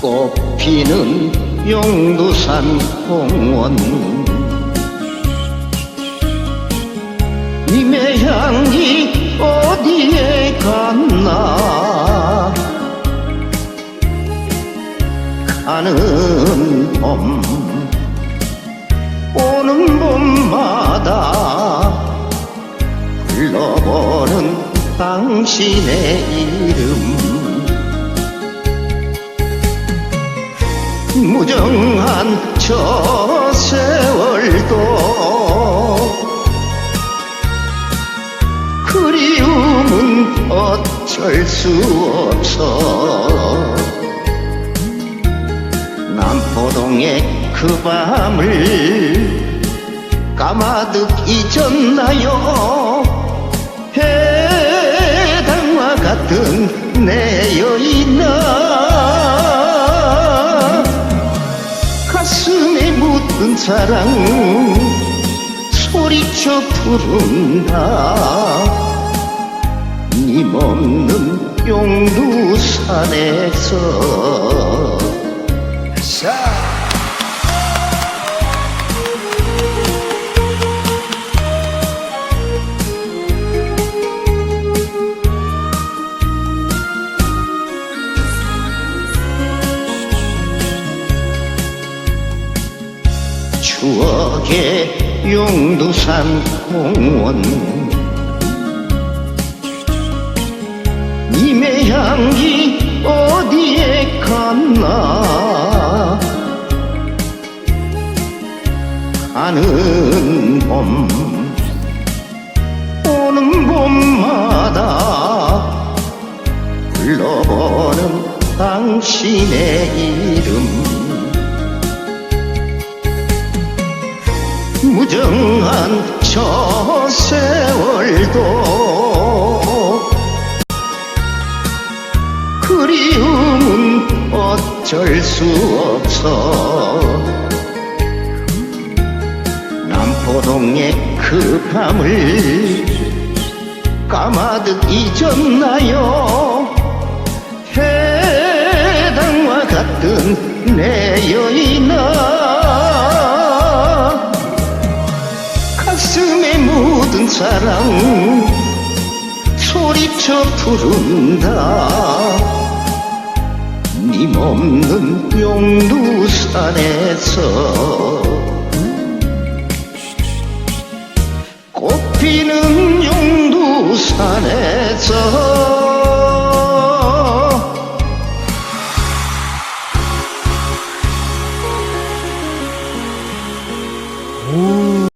꽃피는 용두산 공원. 님의 향기 어디에 갔나? 가는 봄 오는 봄마다 불러보는 당신의 이름 무정한 저 세월도 그리움은 어쩔 수 없어. 남포동의 그 밤을 까마득 잊었나요? 해당과 같은 내 여인아 사랑 소리쳐 부른다. 님 없는 용두산에서 추억의 용두산 공원. 님의 향기 어디에 갔나? 가는 봄 오는 봄마다 불러보는 당신의 이름 무정한 저 세월도 그리움은 어쩔 수 없어. 남포동의 그 밤을 까마득 잊었나요? 해당과 같은 내 여인아 사랑 소리쳐 부른다 님 없는 용두산에서 꽃피는 용두산에서 오.